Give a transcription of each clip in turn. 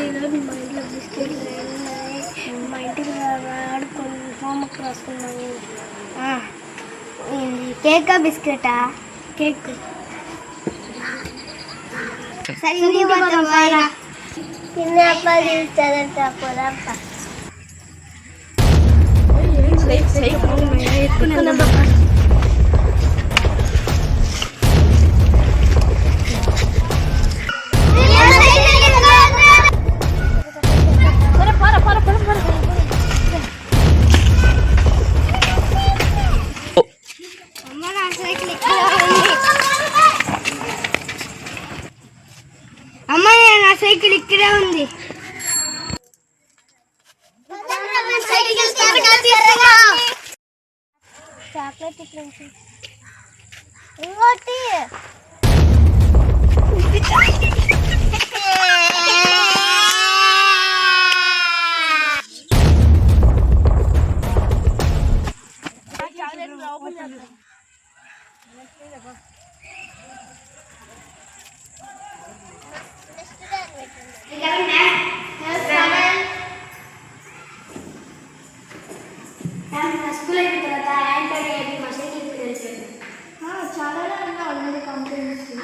ఈరోజు మా ఇంట్లో బిస్కెట్లు ఉన్నాయి. మా ఇంటికి ఆడుకొని హోంవర్క్ రాసుకున్నాము కేకా బిస్కెటా కేక్ సరే Kenapa dia cara tak apa-apa? Cycle ఇక్కడే ఉంది. చాక్లెట్ ఇక్కడ ఇంకోటి.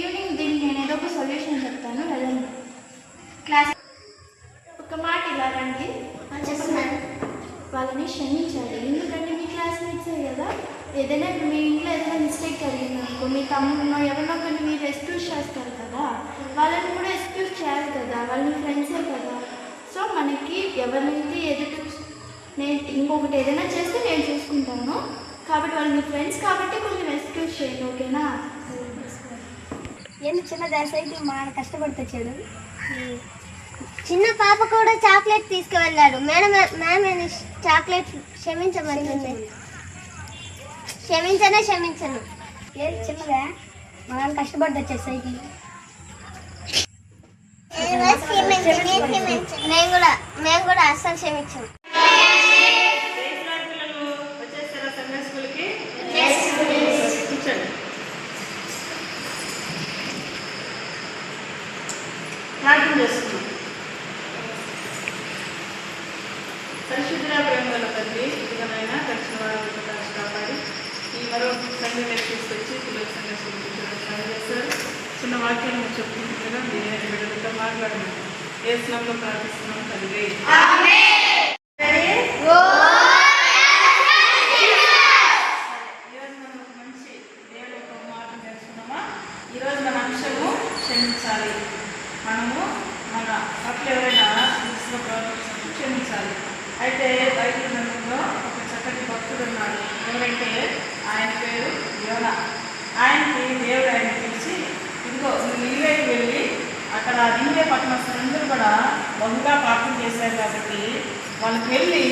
ఈవినింగ్ దీనికి నేను ఏదో ఒక సొల్యూషన్ చెప్తాను వెళ్ళండి. క్లాస్ ఒక మాట ఇలా రండి. చెప్పండి వాళ్ళని క్షమించాలి ఎందుకంటే మీ క్లాస్మేట్సే కదా. ఏదైనా ఇప్పుడు మీ ఇంట్లో ఏదైనా మిస్టేక్ కలిగింది అనుకో మీ తమ్ముడునో ఎవరినో కొన్ని మీరు ఎక్స్క్యూజ్ చేస్తారు కదా. వాళ్ళని కూడా ఎక్స్క్యూజ్ చేయాలి కదా. వాళ్ళ ఫ్రెండ్సే కదా. సో మనకి ఎవరినైతే ఎదుటి నేను ఇంకొకటి ఏదైనా చేస్తే నేను చూసుకుంటాను. కాబట్టి వాళ్ళు మీ ఫ్రెండ్స్ కాబట్టి కొంచెం ఎక్స్క్యూజ్ చేయండి ఓకేనా? ఏంది చిన్న సైకిల్ మా కష్టపడి తెచ్చాడు చిన్న పాప కూడా చాక్లెట్ తీసుకువెళ్ళాడు. మేడం మ్యామ్ చాక్లెట్ క్షమించమని క్షమించనే క్షమించను? ఏది చిన్నదా? మా నాన్న కష్టపడి సైకిల్ మేము కూడా మేము కూడా అస్సలు క్షమించాం తండ్రి ఇదిగనైనా దక్షిణ వారం కాపాడి ఈ మరో సండే తీసుకొచ్చి పిల్లల సండే సార్ చిన్న వాక్యాన్ని మీరు చెప్పుకుంటుండగా మీరే బిడ్డలతో మాట్లాడండి ఏ స్నంలో ప్రార్థిస్తున్నాం తండ్రి. ఈరోజు మన అంశము క్షమించాలి. మనము మన పట్ల ఎవరైనా దృష్టిలో క్షమించాలి. అయితే బైబిల్ గ్రంథంలో ఒక చక్కటి భక్తుడు ఉన్నాడు. ఎవరంటే ఆయన పేరు యోన. ఆయనకి దేవుడు ఆయన పిలిచి ఇదిగో నువ్వు వెళ్ళి అక్కడ నీవే పట్టణస్తులందరూ కూడా బహుగా పాపం చేశారు కాబట్టి వాళ్ళకి వెళ్ళి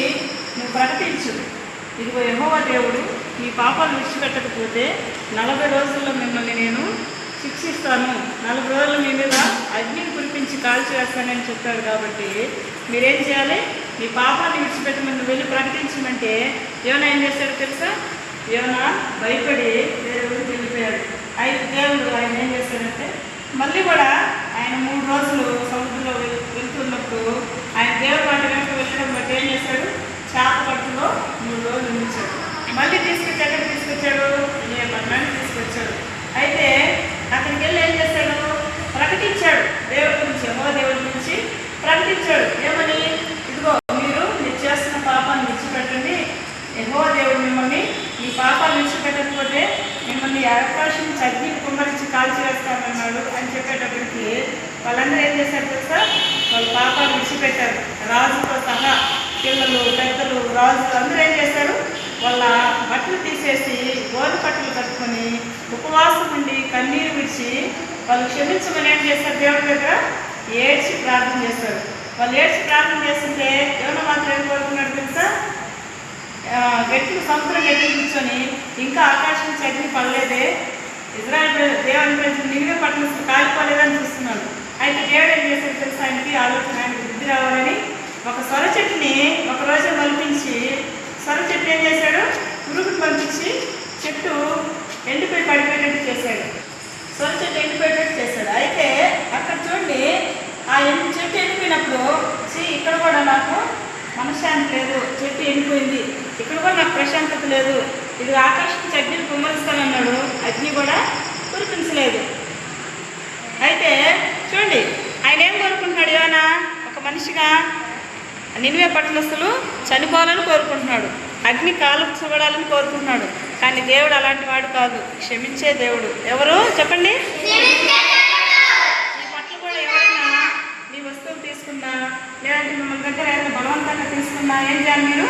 నువ్వు ప్రకటించు. ఇదిగో యహోవ దేవుడు ఈ పాపాలు విడిచిపెట్టకపోతే నలభై రోజుల్లో మిమ్మల్ని నేను శిక్షిస్తాను. నలభై రోజులు మీ మీద అగ్నిని కురిపించి కాల్చి వేస్తానని చెప్పాడు కాబట్టి మీరేం చేయాలి? నీ పాపాన్ని విడిచిపెట్టమని వెళ్ళి ప్రకటించమంటే యోన ఏం చేశాడు తెలుసా? యోన భయపడి వేరే ఊరికి వెళ్ళిపోయాడు. అయితే దేవుడు ఆయన ఏం చేశాడంటే మళ్ళీ కూడా ఆయన మూడు రోజులు సముద్రంలో వెళ్తున్నప్పుడు ఆయన దేవుడు వాటి వెనక వెళ్ళడం బట్టి ఏం చేశాడు? చేప పట్టులో మూడు రోజులు నిలిచాడు మళ్ళీ తీసుకొచ్చి ఎక్కడ తీసుకొచ్చాడు? ఏ మరణాన్ని తీసుకొచ్చాడు. రాజుతో సహా పిల్లలు పెద్దలు రాజు అందరూ ఏం చేశారు? వాళ్ళ బట్టలు తీసేసి గోరు బట్టలు కట్టుకొని ఉపవాసం ఉండి కన్నీరు విడిచి వాళ్ళు క్షమించమని ఏం చేశారు దేవుడి దగ్గర? ఏడ్చి ప్రార్థన చేశారు. వాళ్ళు ఏడ్చి ప్రార్థన చేస్తుంటే ఎవరో మాత్రం ఏం కోరుకున్నాడు తెలుసా? ఆ, సముద్రం గట్టి కూర్చొని ఇంకా ఆకాశం చదివి పడలేదే. ఇజ్రాయల్ దేవుని ప్రజలు నిలువే పట్టణం కాలిపోలేదని చూస్తున్నాడు. అయితే దేవుడు ఏం చేశాడు తెలుసా ఆయనకి? ఆలోచన ఆయన బుద్ధి రావాలని ఒక సొర చెట్టుని ఒకరోజు మలిపించి సొర చెట్టు ఏం చేశాడు? పురుగును పంపించి చెట్టు ఎండిపోయి పడిపోయేటట్టు చేశాడు. సొర చెట్టు ఎండిపోయేటట్టు చేశాడు. అయితే అక్కడ చూడండి ఆ ఎండు చెట్టు ఎండిపోయినప్పుడు సి ఇక్కడ కూడా నాకు మనశ్శాంతి లేదు. చెట్టు ఎండిపోయింది. ఇక్కడ కూడా నాకు ప్రశాంతత లేదు. ఇది ఆకాశం చట్నీని కుమ్మరిస్తానన్నాడు. అగ్ని కూడా కురిపించలేదు. అయితే చూడండి ఆయన ఏం కోరుకుంటున్నాడు యోనా? ఒక మనిషిగా నినివే పట్టణస్తులు చనిపోవాలని కోరుకుంటున్నాడు. అగ్ని కాలు చూడాలని కోరుకుంటున్నాడు. కానీ దేవుడు అలాంటి వాడు కాదు. క్షమించే దేవుడు. ఎవరు? చెప్పండి. పట్ల కూడా ఎవరైనా మీ వస్తువులు తీసుకున్నా లేదంటే మిమ్మల్ని దగ్గర ఏదైనా బలవంతంగా తీసుకున్నా ఏం చేయాలి మీరు?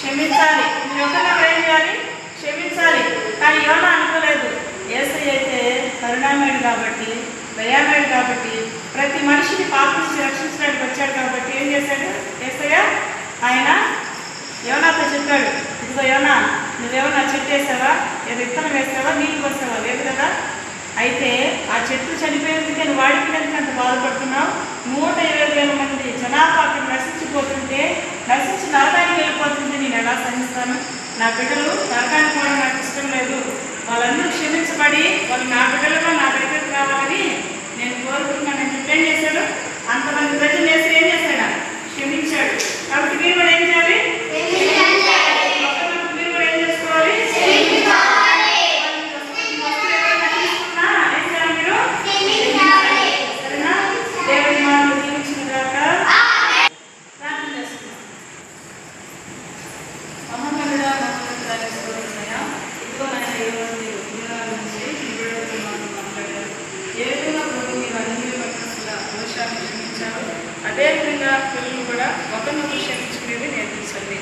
క్షమించాలి. మీరు ఒకరినొకరు ఏం చేయాలి? క్షమించాలి. కానీ యోనా అనుకోలేదు. ఏసై అయితే కరుణామయుడు కాబట్టి దయామయుడు కాబట్టి ప్రతి మనిషిని పాప నుంచి రక్షించడానికి వచ్చాడు కాబట్టి ఏం చేశాడు? ఏసయ్య ఆయన యోనాతో చెప్పాడు ఇదిగో యోనా నువ్వేమన్నా చెట్టు వేసావా? ఏదో విత్తనం వేసావా? నీళ్ళు పోసావా? లేదు కదా? అయితే ఆ చెట్టు చనిపోయేందుకే నువ్వు వాడిపోయినందుకు అంత బాధపడుతున్నావు. నూట ఇరవై వేల మంది జనాభా అక్కడ నశించిపోతుంటే నశించి నరకానికి వెళ్ళిపోతుంటే నేను ఎలా సహిస్తాను నా బిడ్డలు నరకానికి పోవడం నాకు ఇష్టం లేదు. వాళ్ళందరూ క్షమించబడి వాళ్ళు నా బిడ్డలుగా నా దగ్గరకు రావాలని నేను కోరుకుంటున్నానని ఏం చేశాడు? అంతమంది ప్రజలు చేసి ఏం చేశాడు? క్షమించాడు. కాబట్టి మీరు కూడా ఏం చేయాలి? ఒకరినొకరు మీరు కూడా ఏం చేసుకోవాలి. ఇదిగో నాయన ఈ రోజు మీరు దినాల నుంచి ఈ బిడ్డలతో మాతో మాట్లాడారు. ఏ విధంగా పట్టణంగా నిర్మించారు అదేవిధంగా పిల్లలు కూడా ఒకరినొకరు క్షమించుకునేది నేర్పించండి.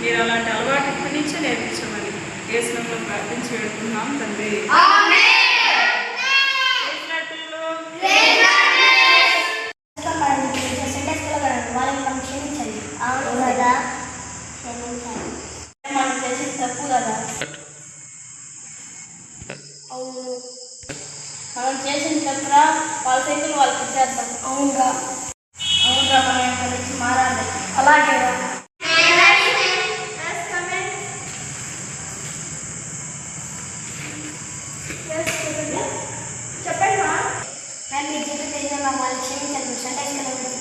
మీరు అలాంటి అలవాటు ఇప్పటి నుంచే నేర్పించమని దేశంలో ప్రార్థించి పెడుతున్నాం తండ్రి సెంటెన్స్ పిల్లగాడు వాళ్ళని మనం క్షమించండి అవును కదా క్షమించాలి మనం చేసేది తప్పు కదా అవును మనం చేసిన తప్పురా వాళ్ళ సైకిల్ వాళ్ళకి ఇచ్చేద్దాం అవునుగా అవునురా మనం ఇక్కడ నుంచి మారాలి అలాగే చెప్పండి మా మేము మీ జీవిత తేజంగా వాళ్ళు క్షమించండి సెంటెన్స్ పిల్లగాడు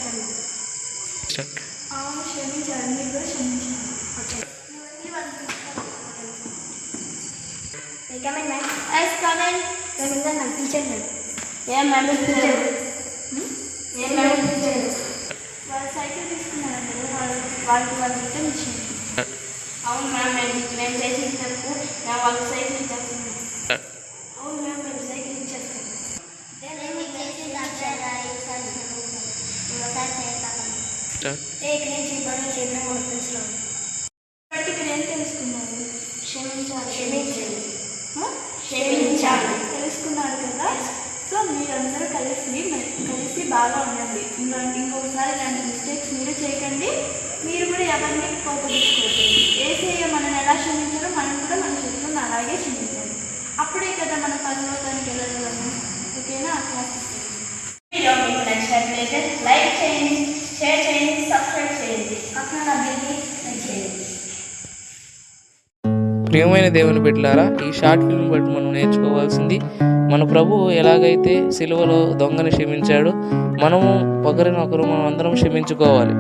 చెప్పండి అవును క్షమించాలి మీరు కూడా క్షమించాలి కమెంట్ మ్యామ్ ఎస్ కమెంట్ మేము ఇంకా నాకు టీచర్ మేడం ఏం మేము ఏం మేడం టీచర్ వాళ్ళు సైకిల్ తీసుకున్నారండి వాళ్ళు వాళ్ళకి వాళ్ళు రిటర్న్ ఇచ్చింది అవును మ్యామ్ మేము మేము చేసిన తప్పు మేము వాళ్ళకి సైకిల్ ఇచ్చేస్తున్నాం అవును మ్యామ్ మేము సైకిల్ ఇచ్చేస్తాం ఇంకోసారి చేయకండి టేక్ నుంచి బరువు చేయడం కూడా తెలుసున్నాం బట్టి ఇక్కడ ఏం తెలుసుకున్నారు క్షమించాలి క్షమించండి ఆ? క్షమించాలి. తెలుసుకున్నారు కదా సో మీరందరూ కలిసి మె- కలిసి ఉండండి ఇంకో ఇంకొకసారి ఇలాంటి మిస్టేక్స్ మీరు చేయకండి. మీరు కూడా ఎవరిని కోపగించుకోవద్దు ఏసయ్య మనల్ని ఎలా క్షమించారో మనం కూడా మన శత్రువుని అలాగే క్షమించాలి. అప్పుడే కదా మన పరలోకానికి వెళ్ళగలము ఓకేనా? ఆశిస్తాను వీడియో మీకు నచ్చినట్లయితే లైక్ చేయండి షేర్ చేయండి సబ్స్క్రైబ్ చేయండి. పక్కన నా బిల్ని చేయండి. ప్రియమైన దేవుని బిడ్డలారా ఈ షార్ట్ ఫిల్మ్ బట్టి మనం నేర్చుకోవాల్సింది మన ప్రభువు ఎలాగైతే సిలువలో దొంగని క్షమించాడో మనము ఒకరినొకరు మనం అందరం క్షమించుకోవాలి.